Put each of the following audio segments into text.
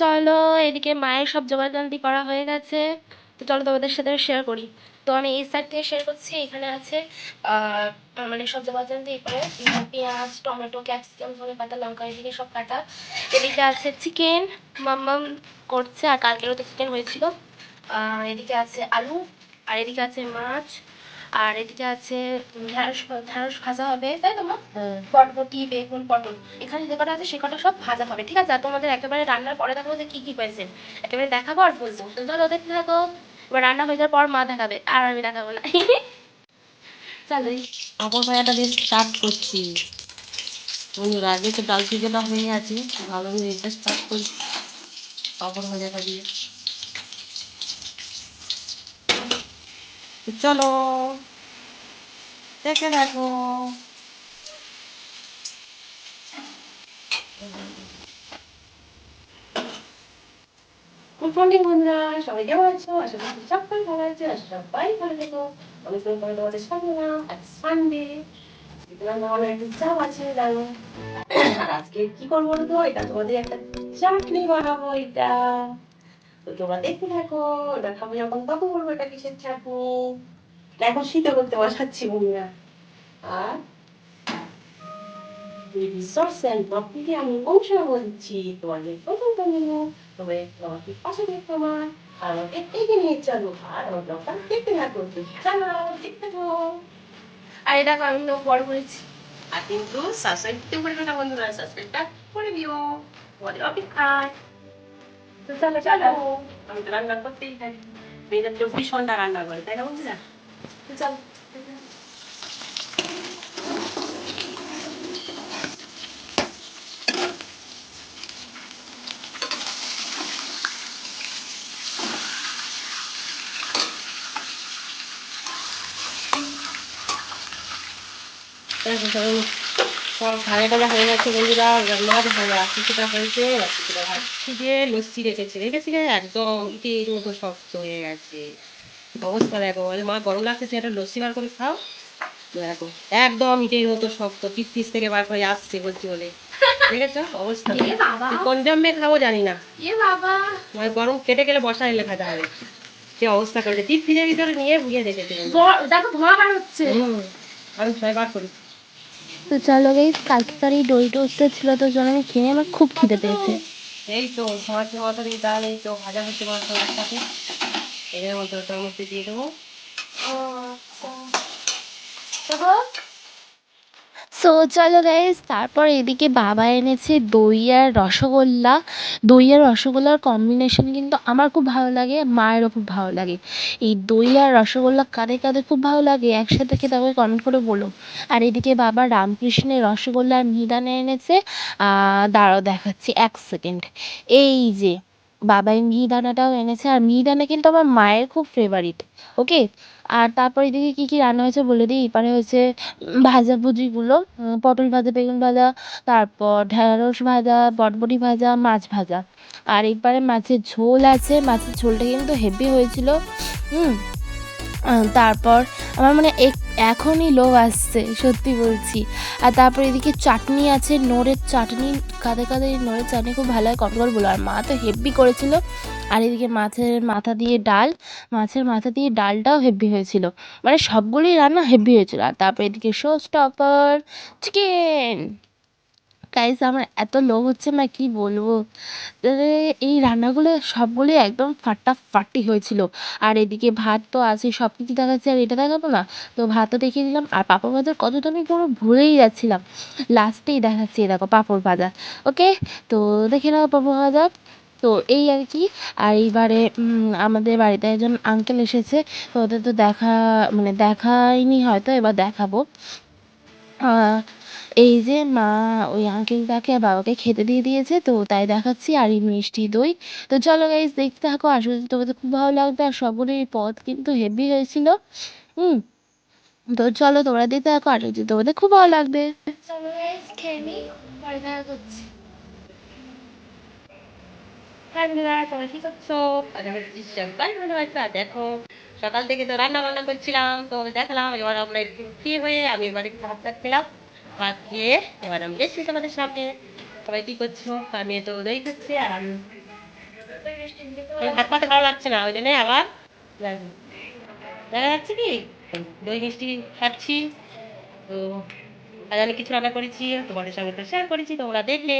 চলো, এদিকে মায়ের সব জোগাড়যন্ত্রী করা হয়ে গেছে। তো চলো তোমাদের সাথে শেয়ার করি। তো আমি এই সাইড থেকে শেয়ার করছি, এখানে আছে মানে সব জোগাড়যন্ত্রী করে পেঁয়াজ, টমেটো ক্যাপসিকাম ধনে পাতা, লঙ্কা এদিকে সব কাটা। এদিকে আছে চিকেন মাম্মাম করছে, আর কালকেরও তো চিকেন হয়েছিল। এদিকে আছে আলু, আর এদিকে আছে মাছ। আর এদিকে আছে ঢ্যাঁড়স ঢ্যাঁড়স ভাজা হবে, তাই তো মা? বরবটি বেগুন, পটল। এখানে যে কটা আছে, সে কটা সব ভাজা হবে, ঠিক আছে? আর তোমাদের একেবারে রান্নার পরে দেখাবো যে কি কি পেয়েছে একেবারে দেখাবো আর বলব। চলো, দেখতে থাকো। এবার রান্না হয়ে যাওয়ার পর মা দেখাবে, আর আমি দেখাবো না। চলো পাপড় ভাজাটা দিয়ে স্টার্ট করছি। বন্ধুরা, আগে তো ডাল সিজনটা হয়ে আছে, ভালো করে এটা স্টার্ট করি। পাপড় ভাজাটা দিয়ে। চলো। দেখে দেখো গুড মর্নিং বন্ধুরা, সবাই কেমন আছো? আশা করছি সবাই ভালো আছে আশা সবাই ভালো থেকো। পরে তোমাদের এলাম, আজ সানডে আমার একটু চাপ আছে আজকে কি করব তো? এটা তোমাদের একটা চাটনি বানাবো, এটা। তো তোমরা দেখতে থাকো এটা খাব যখন, তখন বলব এটা কিসের চাটনি? এখন শীতে করতে বসাচ্ছি বন্ধুরা আর? রিসোর্সেল প্রপার্টি আমি কৌশল বলছি তোমাদের প্রথম তো তবে তোমাকে পাশে দেখতে আমার। আর আমাকে এগিয়ে নিয়ে চলো আর আমার ব্লগটা দেখতে থাকো চলো দেখতে থাকো। আর এটা আমি বড় করেছি। আর কিন্তু সাবস্ক্রাইব ভুলবে না বন্ধুরা সাবস্ক্রাইবটা করে দিও। তোমাদের অপেক্ষায়। তো চলো চলো। আমি তো রান্না করতেই থাকি মেয়েরা চব্বিশ ঘণ্টা রান্না করে তাই না বন্ধুরা? চলো দেখো সবাই সব ভাজা টাজা হয়ে গেছে বন্ধুরা মাছ ভাজা কিছুটা হয়েছে কিছুটা ভাজছি যে লস্যি রেখেছে রেখেছি একদম ইটের মতো শক্ত হয়ে গেছে অবস্থা দেখো মা গরম লাগছে একটা লস্যি বার করে খাও। দেখো একদম ইটের মতো শক্ত পিস পিস থেকে বার করে আসছে বলছি বলে। দেখেছ অবস্থা? কোন জন্মে খাব জানি না। মানে গরম কেটে গেলে বসা এলে খাতে হবে। সে অবস্থা করেছে? টিপ ফ্রিজের ভিতরে নিয়ে বুঝে রেখেছে দেখো ধোঁয়া বার হচ্ছে। আমি ছয় বার করি। তো চলো গাইস কালকে তার এই দই টোস্টটা ছিল তো জন্য আমি খেয়ে আমার খুব খিদে পেয়েছে। এই তো মাছের মতো দিয়ে ডাল এই তো ভাজা হচ্ছে একসাথে। এর মধ্যে ওটার মধ্যে দিয়ে দেবো। সো, চলো গাইস তারপর এদিকে বাবা এনেছে দই আর রসগোল্লা। দই আর রসগোল্লার কম্বিনেশন কিন্তু আমার খুব ভালো লাগে, মায়েরও খুব ভালো লাগে। এই দই আর রসগোল্লা কাদের কাদের খুব ভালো লাগে, একসাথে খেতে আমাকে কমেন্ট করে বলো। আর এদিকে বাবা রামকৃষ্ণের রসগোল্লা মিহিদানা এনেছে। দাঁড়াও দেখাচ্ছি এক সেকেন্ড এই যে বাবা এই মিহিদানাটাও এনেছে। আর মিহিদানা কিন্তু আমার মায়ের খুব ফেভারিট ওকে আর তারপর এদিকে কী কী রান্না হয়েছে বলে দিই। এপারে হয়েছে ভাজাভুজিগুলো পটল ভাজা, বেগুন ভাজা, তারপর ঢ্যাঁড়স ভাজা, বটবটি ভাজা, মাছ ভাজা। আর এপারে মাছের ঝোল আছে। মাছের ঝোলটা কিন্তু হেভি হয়েছিল, হুম? তারপর আমার মানে এখনই লোভ আসছে, সত্যি বলছি। আর তারপর এদিকে চাটনি আছে নোরের চাটনি কাঁদে কাঁদে নড়ে চাটনি খুব ভালো হয় করে বলো আর মা তো হেভি করেছিল। আর এদিকে মাছের মাথা দিয়ে ডাল, মাছের মাথা দিয়ে ডালটাও হেভি হয়েছিল। মানে সবগুলোই রান্না হেভি হয়েছিল। আর তারপর এদিকে শো স্টপার চিকেন। গাইস আমার এত লোভ হচ্ছে না কি বলব? এই রান্নাগুলো সবগুলোই একদম ফাটাফাটি হয়েছিল। আর এদিকে ভাত তো আছে সব কিছু দেখাচ্ছি, আর এটা দেখাবো না? তো ভাতও দেখিয়ে দিলাম, আর পাঁপড় ভাজার কথাটা আমি পুরো ভুলেই যাচ্ছিলাম। লাস্টেই দেখাচ্ছি দেখো, পাঁপড় ভাজা ওকে তো দেখে নাও পাঁপড় ভাজা। তো এই আর কি, আর এইবারে আমাদের বাড়িতে একজন আঙ্কেল এসেছে, তো ওদের তো দেখা মানে দেখাইনি হয়তো, এবার দেখাবো। এই যে মা ওই আঙ্কেলটাকে আর বাবাকে খেতে দিয়ে দিয়েছে তো তাই দেখাচ্ছি আর এই মিষ্টি দই। তো চলো গাইজ দেখতে থাকো করছি তোমাদের খুব ভালো লাগবে আর সবগুলোই পথ কিন্তু হেভি হয়েছিল। হুম তো চলো তোমরা দেখতে থাকো আশা করছি তোমাদের খুব ভালো লাগবে। চলো গাইজ খেয়ে নি পরে দেখা করছি। আর আর দেখো সকাল থেকে তো রান্না বান্না করছিলাম তো দেখলাম এবার আমরা একটু ফ্রি হয়ে আমি এবার একটু ভাত খেলাম খেয়ে এবার আমি এসেছি তোমাদের সামনে। সবাই কি করছ? আমি তো দই খাচ্ছি আর আমি ভাত পাতে ভালো লাগছে না, ওই জন্য আবার দেখো। যাচ্ছে কি? দই, মিষ্টি খাচ্ছি। তো আজ আমি কিছু রান্না করেছি, তোমাদের সঙ্গে তো শেয়ার করেছি, তোমরা দেখলে।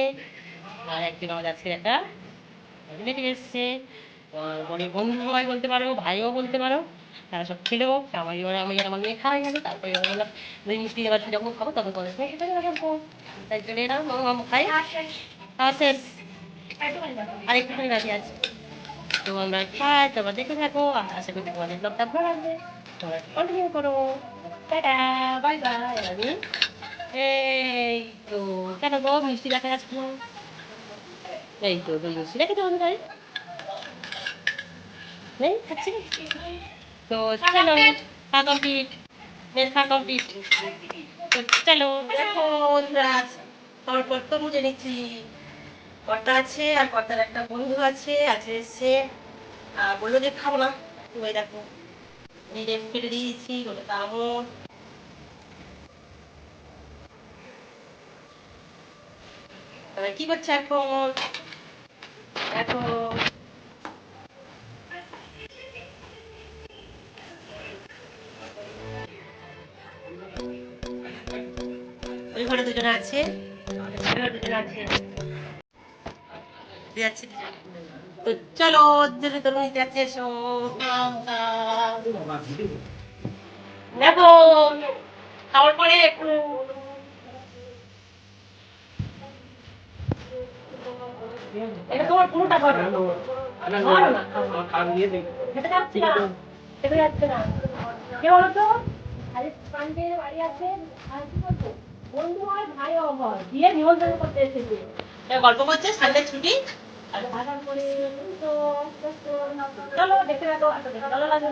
আর একদিন আমাদের আজকে একটা রিলেটিভ এসছে। আমার বন্ধু সবাই বলতে পারো, ভাইও বলতে পারো। তারা সব ছিল আমার এবার আমি আমার মেয়ে খাওয়া গেল তারপরে এবার বললাম দই মিষ্টি এবার যখন খাব তখন তোমাদের রাখব তাই জন্য এরা মামা খাই। খাওয়া শেষ আর একটুখানি বাকি আছে। তো আমরা খাই তোমরা দেখে থাকো। আশা করি তোমাদের ব্লগটা ভালো লাগবে। তোমরা কন্টিনিউ করো। টাটা বাই বাই আমি। এই তো কেন গো? মিষ্টি দেখা যাচ্ছে না। এই তো মিষ্টি রেখে দেবো তাই নেই খাচ্ছি। তো চলো খা কমপ্লিট মেয়ের খা কমপ্লিট তো চলো দেখো বন্ধুরা খাওয়ার পর তো বুঝে নিচ্ছি কর্তা আছে আর কর্তার একটা বন্ধু আছে আছে আর বলল যে খাব না। ওই দেখো নিজে ফেলে দিয়েছি ওটা তবে কি করছে এখন? দেখো দুজন আছে। দুজন আছে। তো চলো যদি তোর নিতে যাচ্ছে এসো। দেখো খাওয়ার পরে একটু এটা তোমার পুরোটা যাচ্ছি না? খেতে যাচ্ছে না? কে বলো তো? আরে পান্ডের বাড়ি আছে। আর কি বলতো বন্ধু হয় ভাই হয় দিয়ে নিমন্ত্রণ করতে এসেছে। গল্প করছে সানডে ছুটি? আর ভাগান করে তো চলো দেখতে দেখো এত ভালো লাগে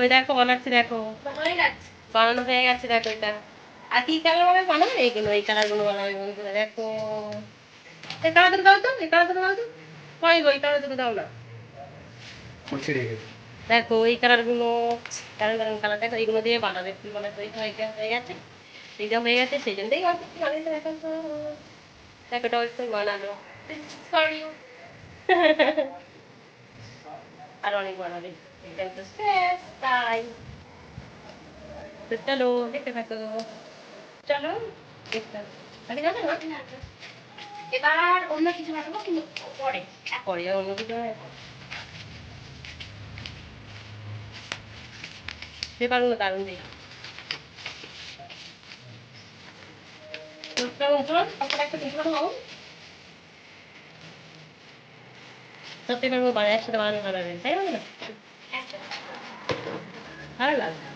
ওই দেখো বানাচ্ছে দেখো। বানানো হয়ে গেছে দেখো এটা। আর কি কালার বানাবে? বানাবে এইগুলো এই কালারগুলো বানাবে বন্ধুরা দেখো। এই কালার দুটো দাও তো এই কালার দুটো দাও তো। কই গো এই কালার দুটো দাও না। দেখো এই কালারগুলো কালার কালার কালার দেখো এইগুলো দিয়ে বানাবে। ফুল হয়ে হয়ে গেছে। এইটা হয়ে গেছে সেই জন্যই অল্প একটু বানিয়েছে দেখো তো দেখো এটা অল্প বানালো আর অনেক বানাবে তো শেষ চলো দেখতে থাকো চলো দেখতে এবার অন্য কিছু বানাবো কিন্তু পরে পরে অন্য কিছু পেপারগুলো দারুণ দেখ পেপারগুলো বানায় একসাথে বানানো লাগে তাই ভালো লাগে